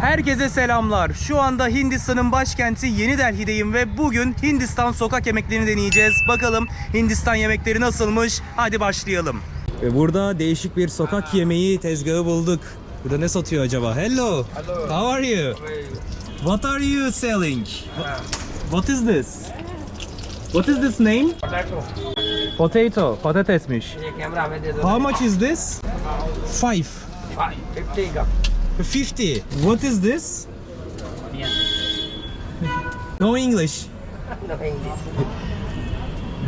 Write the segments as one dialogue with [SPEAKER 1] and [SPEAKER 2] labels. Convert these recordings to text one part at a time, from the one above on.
[SPEAKER 1] Herkese selamlar. Şu anda Hindistan'ın başkenti Yeni Delhi'deyim ve bugün Hindistan sokak yemeklerini deneyeceğiz. Bakalım Hindistan yemekleri nasılmış? Hadi başlayalım. Ve burada değişik bir sokak yemeği tezgahı bulduk. Burada ne satıyor acaba? Hello.
[SPEAKER 2] Hello.
[SPEAKER 1] How are you? What are you selling? What is this? What is this name?
[SPEAKER 2] Potato.
[SPEAKER 1] Potato. Patatesmiş. How much is this? Five.
[SPEAKER 2] Five. Fifty.
[SPEAKER 1] 50. What is this? No English.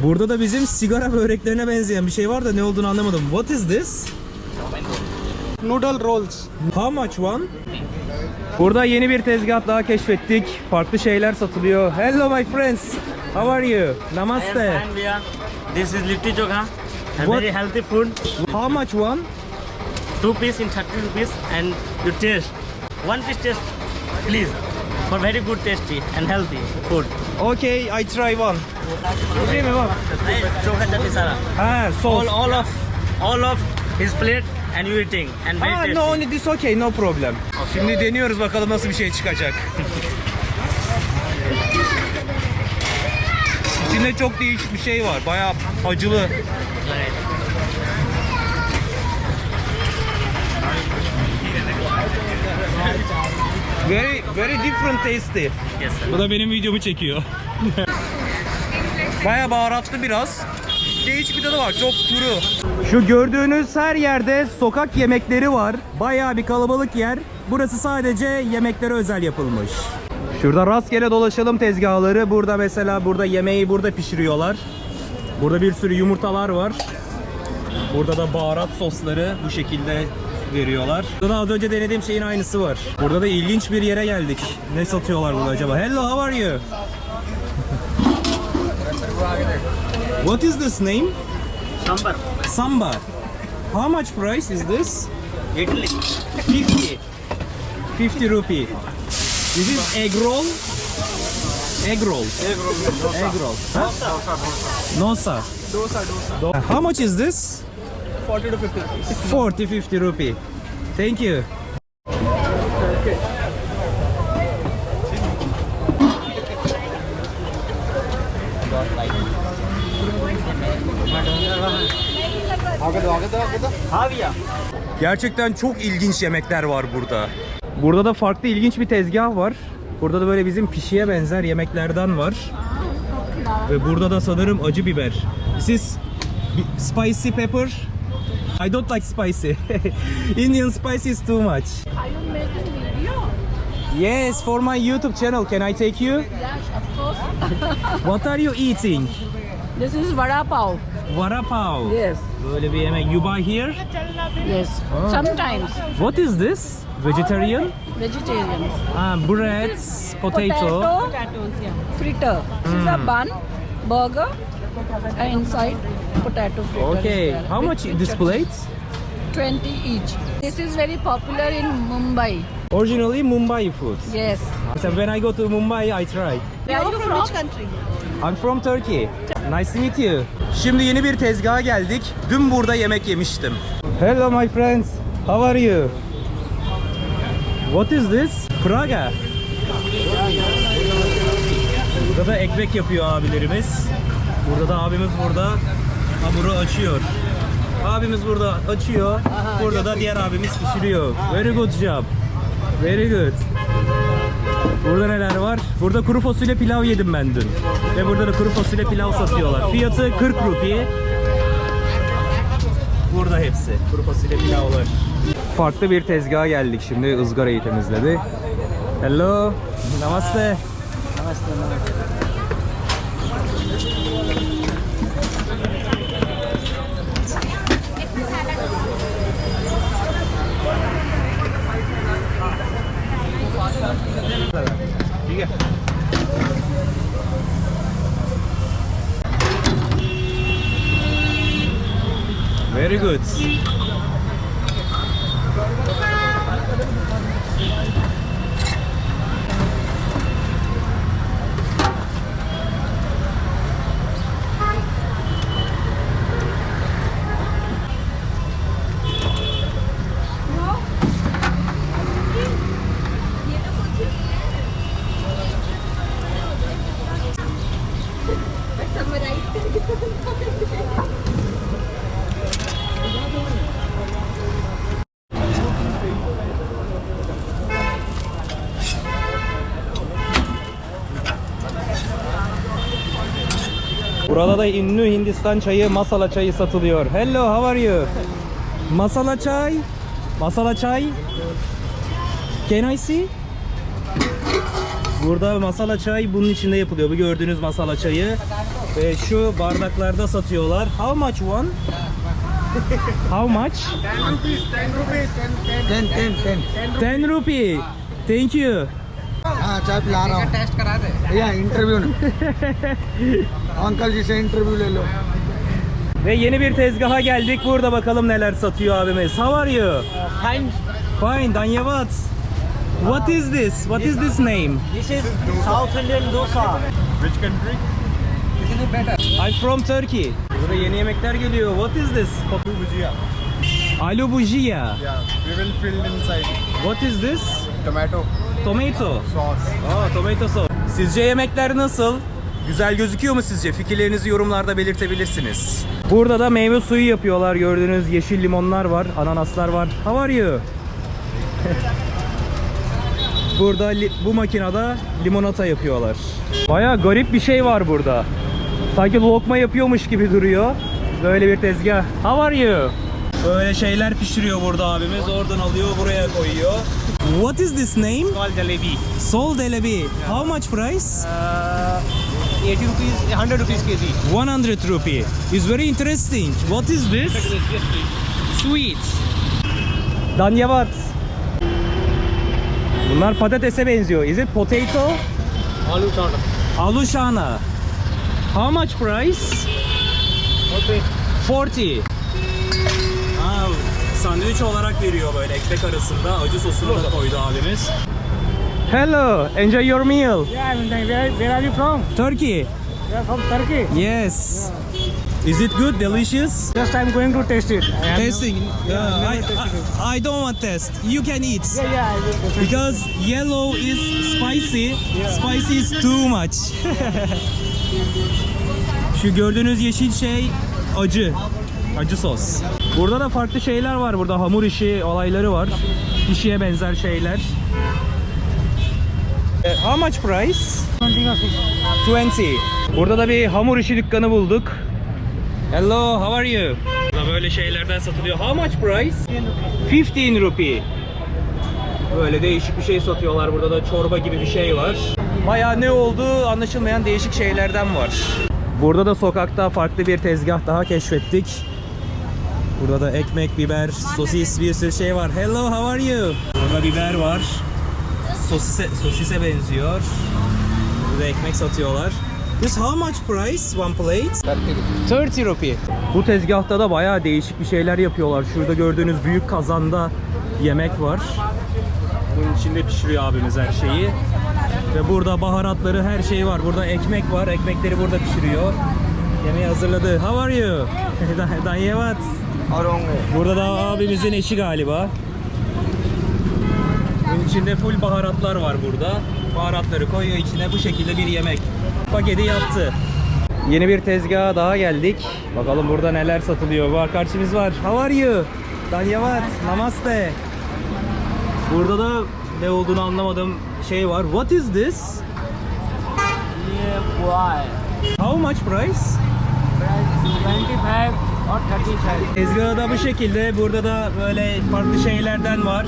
[SPEAKER 1] Burada da bizim sigara böreklerine benzeyen bir şey var da ne olduğunu anlamadım. What is this?
[SPEAKER 2] noodle rolls
[SPEAKER 1] How much one? Burada yeni bir tezgah daha keşfettik. Farklı şeyler satılıyor. Hello my friends. How are you? Namaste.
[SPEAKER 3] I am fine. This is litti chokha. A
[SPEAKER 1] What?
[SPEAKER 3] very healthy food.
[SPEAKER 1] How much one?
[SPEAKER 3] Two piece in 30 rupees and you taste. One piece taste, please. For very good tasty and healthy food.
[SPEAKER 1] Okay, I try one.
[SPEAKER 3] Sara.
[SPEAKER 1] Ha, sos.
[SPEAKER 3] All, all of, all of his plate and you eating and very
[SPEAKER 1] Ah,
[SPEAKER 3] tasty.
[SPEAKER 1] no, only this okay, no problem. Şimdi deniyoruz bakalım nasıl bir şey çıkacak. İçinde çok değişik bir şey var. Bayağı acılı. Very very different tasty.
[SPEAKER 3] Yes, sir.
[SPEAKER 1] Bu da benim videomu çekiyor. Bayağı baharatlı biraz. Değişik bir tadı var. Çok kuru. Şu gördüğünüz her yerde sokak yemekleri var. Bayağı bir kalabalık yer. Burası sadece yemeklere özel yapılmış. Şurada rastgele dolaşalım tezgahları. Burada mesela burada yemeği burada pişiriyorlar. Burada bir sürü yumurtalar var. Burada da baharat sosları bu şekilde veriyorlar. Burada da az önce denediğim şeyin aynısı var. Burada da ilginç bir yere geldik. Ne satıyorlar burada acaba? Hello, how are you? What is this name?
[SPEAKER 3] Sambar.
[SPEAKER 1] Sambar. How much price is this?
[SPEAKER 3] Italy.
[SPEAKER 1] 50. 50 rupee. This is egg roll. Egg roll. Egg roll. Huh? Nosa.
[SPEAKER 2] dosa dosa
[SPEAKER 1] How much is this?
[SPEAKER 2] 40 to 50
[SPEAKER 1] 40 50 rupee. Thank you.
[SPEAKER 3] Okay.
[SPEAKER 1] Gerçekten çok ilginç yemekler var burada. Burada da farklı ilginç bir tezgah var. Burada da böyle bizim pişiye benzer yemeklerden var. Ve burada da sanırım acı biber. Siz spicy pepper I don't like spicy. Indian spicy is too much.
[SPEAKER 4] Are you making video?
[SPEAKER 1] Yes, for my YouTube channel, can I take you?
[SPEAKER 4] Yes, of course.
[SPEAKER 1] What are you eating?
[SPEAKER 4] This is vada pav.
[SPEAKER 1] Vada pav.
[SPEAKER 4] Yes,
[SPEAKER 1] Böyle bir yemek. You buy here?
[SPEAKER 4] yes. Sometimes
[SPEAKER 1] What is this? Vegetarian?
[SPEAKER 4] vegetarian.
[SPEAKER 1] Ah, breads, potato.
[SPEAKER 4] Potatoes, yeah. Fritter. This is a bun, burger, and inside potato fritter. is
[SPEAKER 1] Okay, how
[SPEAKER 4] With
[SPEAKER 1] much
[SPEAKER 4] fritter.
[SPEAKER 1] this plate?
[SPEAKER 4] 20 each. This is very popular in Mumbai.
[SPEAKER 1] Originally Mumbai food.
[SPEAKER 4] Yes.
[SPEAKER 1] So when I go to Mumbai, I try.
[SPEAKER 4] Where are you from? Which country?
[SPEAKER 1] I'm from Turkey. Nice to meet you. Şimdi yeni bir tezgaha geldik. Dün burada yemek yemiştim. Hello my friends. How are you? What is this? Praga. Burada da ekmek yapıyor abilerimiz. Burada da abimiz burada hamuru açıyor. Abimiz burada açıyor. Burada da diğer abimiz pişiriyor. Very good job. Very good. Burada neler var? Burada kuru fasulye pilav yedim ben dün. Ve burada da kuru fasulye pilav satıyorlar. Fiyatı 40 rupi. Burada hepsi. Kuru fasulye pilavlar. Farklı bir tezgaha geldik şimdi. ızgarayı temizledi. Hello. Namaste. ठीक है Very good. Burada da ünlü Hindistan çayı, masala çayı satılıyor. Hello, how are you? Masala çay. Masala çay. Can I see? Burada masala çay bunun içinde yapılıyor. Bu gördüğünüz masala çayı. Ve şu bardaklarda satıyorlar. How much one? How much?
[SPEAKER 2] 10 10 10
[SPEAKER 1] 10 rupee. Thank you.
[SPEAKER 2] हाँ चाय पिला रहा हूँ टेस्ट करा दे या interview uncle जी से इंटरव्यू ले लो
[SPEAKER 1] Ve yeni bir tezgaha geldik. Burada bakalım neler satıyor abimiz. How are you?
[SPEAKER 3] Fine.
[SPEAKER 1] Fine, Danyavat. What is this? What is this name?
[SPEAKER 3] This is South Indian dosa.
[SPEAKER 1] I'm from Turkey. Burada yeni yemekler geliyor. What is this? Alu bujia.
[SPEAKER 2] Yeah, we will fill inside
[SPEAKER 1] What is this?
[SPEAKER 2] tomato
[SPEAKER 1] Tomato.
[SPEAKER 2] sauce.
[SPEAKER 1] Aa, tomato sauce. Sizce yemekler nasıl? Güzel gözüküyor mu sizce? Fikirlerinizi yorumlarda belirtebilirsiniz. Burada da meyve suyu yapıyorlar. Gördüğünüz yeşil limonlar var, ananaslar var. How are you? burada bu makinede limonata yapıyorlar. Baya garip bir şey var burada. Sanki lokma yapıyormuş gibi duruyor. Böyle bir tezgah. How are you? Böyle şeyler pişiriyor burada abimiz. Oradan alıyor, buraya koyuyor. What is this name?
[SPEAKER 3] Called jalebi.
[SPEAKER 1] Sol Delebi. How much price?
[SPEAKER 3] Uh, 80 rupees, 100 rupees kg.
[SPEAKER 1] 100 rupee. It's very interesting. What is this? Sweet. Danyavat. Bunlar patatese benziyor. Is it potato?
[SPEAKER 3] Aloo chana.
[SPEAKER 1] Alushana. How much price?
[SPEAKER 3] Okay.
[SPEAKER 1] 40. Sandviç olarak veriyor böyle ekmek arasında. Acı sosunu da koydu abimiz. Hello, enjoy your meal.
[SPEAKER 3] Yeah, I'm where, where are you from?
[SPEAKER 1] Turkey.
[SPEAKER 3] You're from Turkey.
[SPEAKER 1] Yes. Is it good? Delicious?
[SPEAKER 3] Just I'm going to taste it. I
[SPEAKER 1] Tasting.
[SPEAKER 3] Yeah,
[SPEAKER 1] I,
[SPEAKER 3] tasted it.
[SPEAKER 1] I, I don't want test. You can eat.
[SPEAKER 3] Yeah, yeah, I will definitely.
[SPEAKER 1] Because yellow is spicy. Spicy is too much. Şu gördüğünüz yeşil şey acı. Acı sos. Burada da farklı şeyler var. Burada hamur işi olayları var. Pişiye benzer şeyler. Eh, How much price? 20. Burada da bir hamur işi dükkanı bulduk. Hello, how are you? Burada böyle şeylerden satılıyor. How much price? 15 rupee. Böyle değişik bir şey satıyorlar. Burada da çorba gibi bir şey var. Baya ne olduğu anlaşılmayan değişik şeylerden var. Burada da sokakta farklı bir tezgah daha keşfettik. Burada da ekmek, biber, sosis bir sürü şey var. Hello, how are you? Burada biber var. Sosise, sosise benziyor. Burada ekmek satıyorlar. This how much price one plate? 30 rupee. Bu tezgahta da bayağı değişik bir şeyler yapıyorlar. Şurada gördüğünüz büyük kazanda yemek var. Bunun içinde pişiriyor abimiz her şeyi. Ve burada baharatları her şey var. Burada ekmek var. Ekmekleri burada pişiriyor. Yemeği hazırladı. How are you? Danyevat. Burada da abimizin eşi galiba. Bunun içinde full baharatlar var burada. Baharatları koyuyor içine bu şekilde bir yemek. Paketi yaptı. Yeni bir tezgaha daha geldik. Bakalım burada neler satılıyor. Bu arkadaşımız var. How are you? Danyavat. Namaste. Burada da ne olduğunu anlamadım şey var. What is this?
[SPEAKER 3] Yeah, why?
[SPEAKER 1] How much price?
[SPEAKER 3] Price 25
[SPEAKER 1] Tezgahı bu şekilde. Burada da böyle farklı şeylerden var.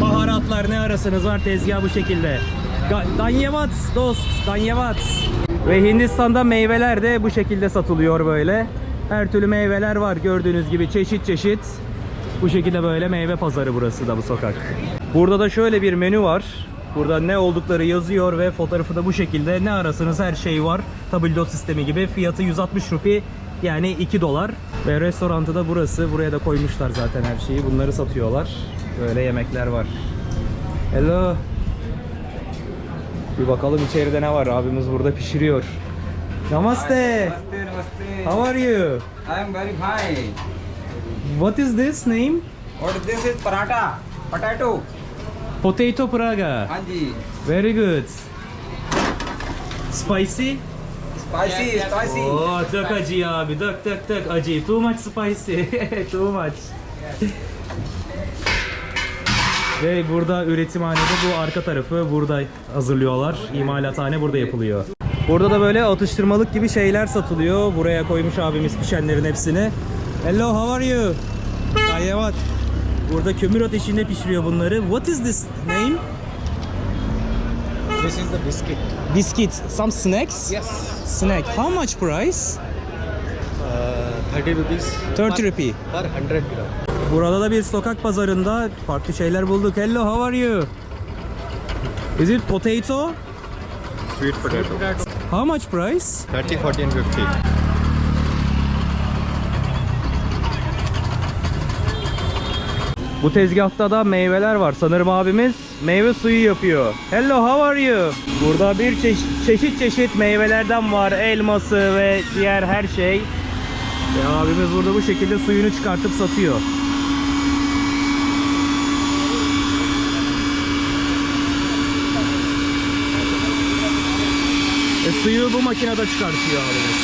[SPEAKER 1] Baharatlar ne arasınız var tezgah bu şekilde. Danyavat dost, Danyavat. Ve Hindistan'da meyveler de bu şekilde satılıyor böyle. Her türlü meyveler var gördüğünüz gibi çeşit çeşit. Bu şekilde böyle meyve pazarı burası da bu sokak. Burada da şöyle bir menü var. Burada ne oldukları yazıyor ve fotoğrafı da bu şekilde. Ne arasınız her şey var. Tabldot sistemi gibi. Fiyatı 160 rupi yani 2 dolar. Ve restorantı da burası. Buraya da koymuşlar zaten her şeyi. Bunları satıyorlar. Böyle yemekler var. Hello. Bir bakalım içeride ne var. Abimiz burada pişiriyor. Namaste. How are you?
[SPEAKER 5] I am very fine.
[SPEAKER 1] What is this name?
[SPEAKER 5] What this is paratha, potato.
[SPEAKER 1] Potato Praga.
[SPEAKER 5] Hanji,
[SPEAKER 1] Very good. Spicy?
[SPEAKER 5] Spicy, spicy.
[SPEAKER 1] Oo, dök acı abi. Dök dök dök acı. Too much spicy. Too much. Ve burada üretimhanede bu arka tarafı burada hazırlıyorlar. İmalathane burada yapılıyor. Burada da böyle atıştırmalık gibi şeyler satılıyor. Buraya koymuş abimiz pişenlerin hepsini. Hello, how are you? Dayevat. Burada kömür ateşinde pişiriyor bunları. What is this name?
[SPEAKER 2] This is the biscuit.
[SPEAKER 1] Biscuit. Some snacks?
[SPEAKER 2] Yes.
[SPEAKER 1] Snack. How much price?
[SPEAKER 2] Uh, 30 rupees.
[SPEAKER 1] 30
[SPEAKER 2] per,
[SPEAKER 1] rupee.
[SPEAKER 2] Per 100 gram.
[SPEAKER 1] Burada da bir sokak pazarında farklı şeyler bulduk. Hello, how are you? Is it potato?
[SPEAKER 6] Sweet potato.
[SPEAKER 1] How much price?
[SPEAKER 6] 30, 40 and 50.
[SPEAKER 1] Bu tezgahta da meyveler var. Sanırım abimiz meyve suyu yapıyor. Hello, how are you? Burada bir çeşit çeşit, çeşit meyvelerden var. Elması ve diğer her şey. Ve abimiz burada bu şekilde suyunu çıkartıp satıyor. E, suyu bu makinede çıkartıyor abimiz.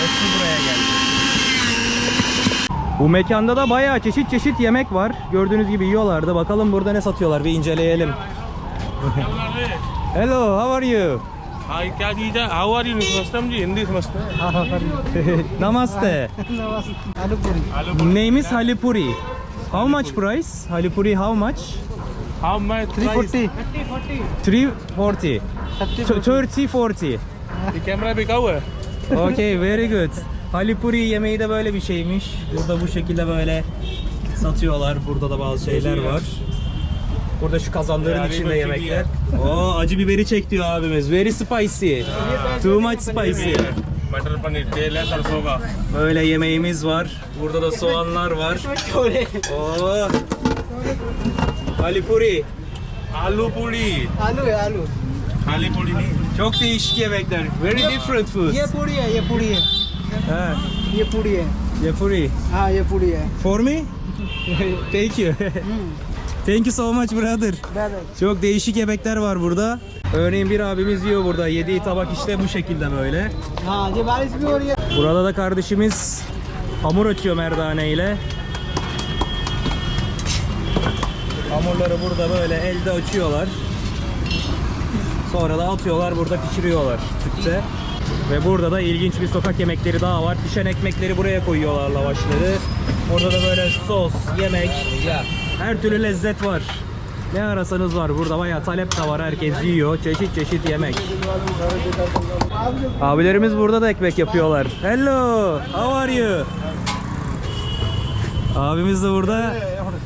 [SPEAKER 1] Ve su buraya geldi. Bu mekanda da bayağı çeşit çeşit yemek var. Gördüğünüz gibi yiyorlardı. Bakalım burada ne satıyorlar bir inceleyelim. Hello, how are you?
[SPEAKER 7] Hi, kya How are you? Mastam ji, Hindi mastam.
[SPEAKER 1] Namaste.
[SPEAKER 2] Namaste. Halipuri.
[SPEAKER 1] Name is Halipuri. How much price? Halipuri how much?
[SPEAKER 7] How much?
[SPEAKER 2] 340.
[SPEAKER 1] 340. 30 40.
[SPEAKER 7] The camera bika hua hai.
[SPEAKER 1] Okay, very good. Halipuri yemeği de böyle bir şeymiş. Burada bu şekilde böyle satıyorlar. Burada da bazı şeyler var. Burada şu kazanların içinde yemekler. Oo acı biberi çek diyor abimiz. Very spicy. Too much spicy. Böyle yemeğimiz var. Burada da soğanlar var. Oo. Halipuri.
[SPEAKER 2] Alu puri. Alu
[SPEAKER 7] ya alu. Halipuri.
[SPEAKER 1] Çok değişik yemekler. Very different foods.
[SPEAKER 2] Ye puri ye puri. है ये पूरी है
[SPEAKER 1] Ha,
[SPEAKER 2] ये पूरी है
[SPEAKER 1] yapuri.
[SPEAKER 2] हाँ ये पूरी है
[SPEAKER 1] For me? Thank you. Thank you so much brother.
[SPEAKER 2] दादा
[SPEAKER 1] Çok değişik yemekler var burada. Örneğin bir abimiz yiyor burada. Yediği tabak işte bu şekilde böyle.
[SPEAKER 2] हाँ ये बारिश भी हो रही है
[SPEAKER 1] Burada da kardeşimiz hamur açıyor merdane ile. Hamurları burada böyle elde açıyorlar. Sonra da atıyorlar burada pişiriyorlar tüpte. Ve burada da ilginç bir sokak yemekleri daha var. Pişen ekmekleri buraya koyuyorlar lavaşları. Burada da böyle sos, yemek, her türlü lezzet var. Ne arasanız var. Burada bayağı talep de var. Herkes yiyor. Çeşit çeşit yemek. Abilerimiz burada da ekmek yapıyorlar. Hello, how are you? Abimiz de burada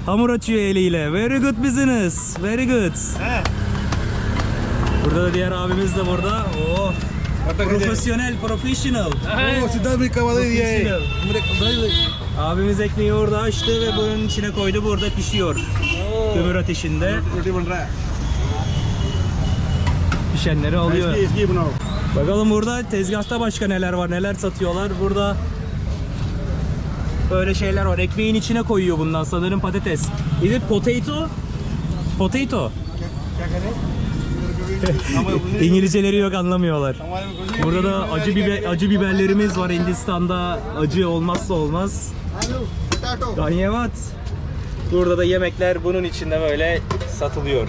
[SPEAKER 1] hamur açıyor eliyle. Very good business. Very good. Burada da diğer abimiz de burada. Oh. Profesyonel, professional. Professional. Abimiz ekmeği orada açtı ve bunun içine koydu. Burada pişiyor. Kömür ateşinde. Pişenleri alıyor. Bakalım burada tezgahta başka neler var, neler satıyorlar. Burada böyle şeyler var. Ekmeğin içine koyuyor bundan sanırım patates. Is it potato? Potato. İngilizceleri yok anlamıyorlar. Burada da acı biber acı biberlerimiz var Hindistan'da acı olmazsa olmaz. Danyevat. Burada da yemekler bunun içinde böyle satılıyor.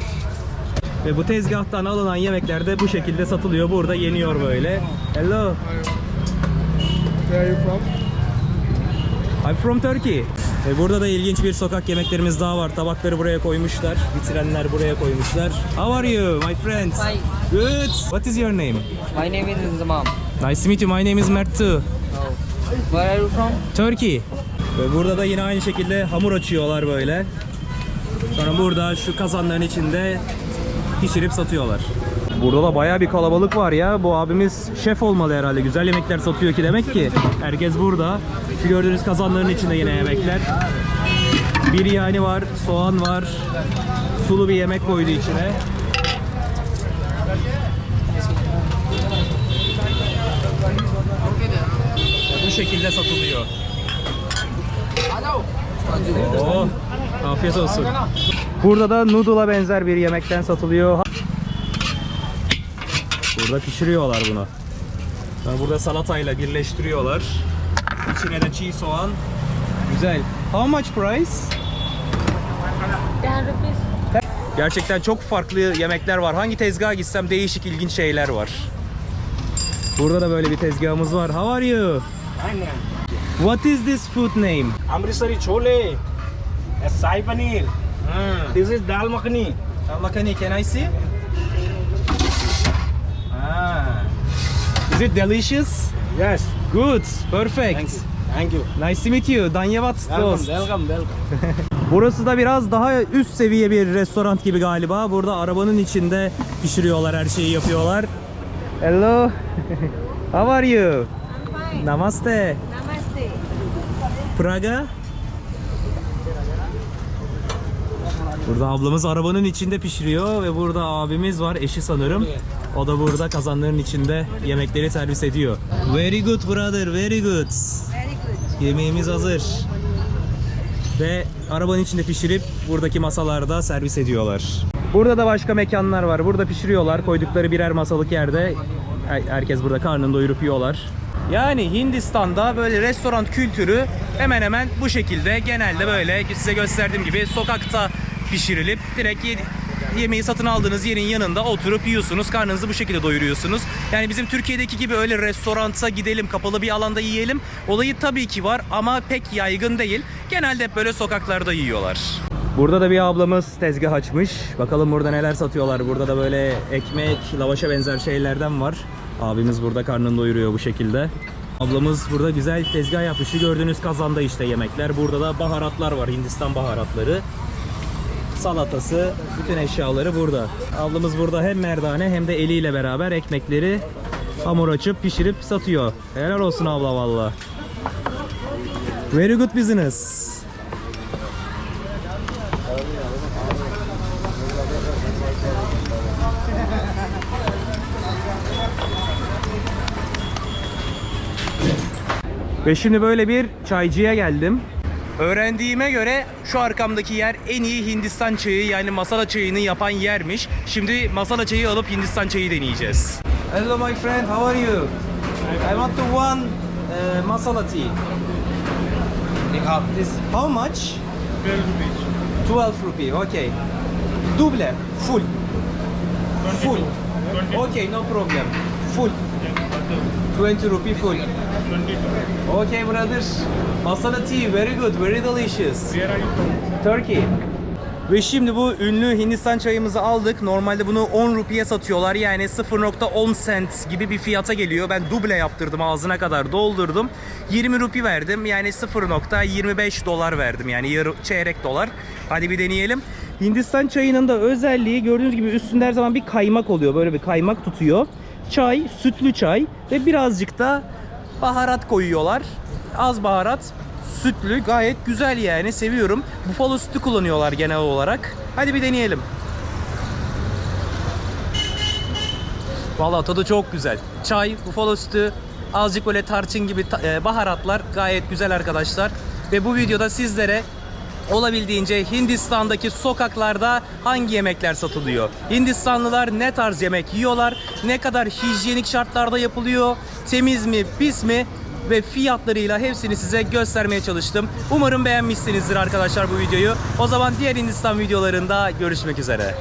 [SPEAKER 1] Ve bu tezgahtan alınan yemekler de bu şekilde satılıyor. Burada yeniyor böyle. Hello.
[SPEAKER 2] Where are you from?
[SPEAKER 1] I'm from Turkey. Ve burada da ilginç bir sokak yemeklerimiz daha var. Tabakları buraya koymuşlar. Bitirenler buraya koymuşlar. How are you, my friends?
[SPEAKER 8] Fine.
[SPEAKER 1] Good. What is your name?
[SPEAKER 8] My name is Zamam.
[SPEAKER 1] Nice to meet you. My name is Mert too.
[SPEAKER 8] Where are you from?
[SPEAKER 1] Turkey. Ve burada da yine aynı şekilde hamur açıyorlar böyle. Sonra burada şu kazanların içinde pişirip satıyorlar. Burada da bayağı bir kalabalık var ya. Bu abimiz şef olmalı herhalde. Güzel yemekler satıyor ki demek ki. Herkes burada. Şu gördüğünüz kazanların içinde yine yemekler. Biryani var, soğan var. Sulu bir yemek koydu içine. Bu şekilde satılıyor. Oo, afiyet olsun. Burada da noodle'a benzer bir yemekten satılıyor. Burada pişiriyorlar bunu. Yani burada salatayla birleştiriyorlar. İçine de çiğ soğan. Güzel. How much price? Gerçekten çok farklı yemekler var. Hangi tezgaha gitsem değişik ilginç şeyler var. Burada da böyle bir tezgahımız var. How are you? Aynen. What is this food name?
[SPEAKER 7] Amritsari chole, sai paneer. Hmm. This is dal
[SPEAKER 1] makhani. Dal makhani, can I see? Ah. Is it delicious?
[SPEAKER 7] Yes.
[SPEAKER 1] Good. Perfect.
[SPEAKER 7] Thank you. Thank you.
[SPEAKER 1] Nice to meet you. Danyevat Welcome,
[SPEAKER 7] dost. welcome, welcome.
[SPEAKER 1] Burası da biraz daha üst seviye bir restoran gibi galiba. Burada arabanın içinde pişiriyorlar, her şeyi yapıyorlar. Hello. How are you? I'm fine. Namaste.
[SPEAKER 9] Namaste.
[SPEAKER 1] Praga? Burada ablamız arabanın içinde pişiriyor ve burada abimiz var, eşi sanırım. O da burada kazanların içinde yemekleri servis ediyor. Very good brother, very good. Yemeğimiz hazır. Ve arabanın içinde pişirip buradaki masalarda servis ediyorlar. Burada da başka mekanlar var. Burada pişiriyorlar. Koydukları birer masalık yerde her- herkes burada karnını doyurup yiyorlar. Yani Hindistan'da böyle restoran kültürü hemen hemen bu şekilde genelde böyle size gösterdiğim gibi sokakta pişirilip direkt ye- yemeği satın aldığınız yerin yanında oturup yiyorsunuz. Karnınızı bu şekilde doyuruyorsunuz. Yani bizim Türkiye'deki gibi öyle restoranta gidelim, kapalı bir alanda yiyelim. Olayı tabii ki var ama pek yaygın değil. Genelde hep böyle sokaklarda yiyorlar. Burada da bir ablamız tezgah açmış. Bakalım burada neler satıyorlar. Burada da böyle ekmek, lavaşa benzer şeylerden var. Abimiz burada karnını doyuruyor bu şekilde. Ablamız burada güzel tezgah yapmış. Gördüğünüz kazanda işte yemekler. Burada da baharatlar var. Hindistan baharatları salatası, bütün eşyaları burada. Ablamız burada hem merdane hem de eliyle beraber ekmekleri hamur açıp pişirip satıyor. Helal olsun abla valla. Very good business. Ve şimdi böyle bir çaycıya geldim. Öğrendiğime göre şu arkamdaki yer en iyi Hindistan çayı yani masala çayını yapan yermiş. Şimdi masala çayı alıp Hindistan çayı deneyeceğiz. Hello my friend, how are you? I want to one uh, masala tea. This, how much? 12 rupee, okay. Double, full. Full. Okay, no problem. Full. 20 rupee full. Okay brother. Masala tea very good, very delicious.
[SPEAKER 7] Where are you from?
[SPEAKER 1] Turkey. Ve şimdi bu ünlü Hindistan çayımızı aldık. Normalde bunu 10 rupiye satıyorlar. Yani 0.10 cent gibi bir fiyata geliyor. Ben duble yaptırdım ağzına kadar doldurdum. 20 rupi verdim. Yani 0.25 dolar verdim. Yani yarı çeyrek dolar. Hadi bir deneyelim. Hindistan çayının da özelliği gördüğünüz gibi üstünde her zaman bir kaymak oluyor. Böyle bir kaymak tutuyor. Çay, sütlü çay ve birazcık da baharat koyuyorlar. Az baharat, sütlü gayet güzel yani seviyorum. Buffalo sütü kullanıyorlar genel olarak. Hadi bir deneyelim. Vallahi tadı çok güzel. Çay, buffalo sütü, azıcık böyle tarçın gibi e, baharatlar gayet güzel arkadaşlar. Ve bu videoda sizlere olabildiğince Hindistan'daki sokaklarda hangi yemekler satılıyor? Hindistanlılar ne tarz yemek yiyorlar? Ne kadar hijyenik şartlarda yapılıyor? Temiz mi, pis mi? Ve fiyatlarıyla hepsini size göstermeye çalıştım. Umarım beğenmişsinizdir arkadaşlar bu videoyu. O zaman diğer Hindistan videolarında görüşmek üzere.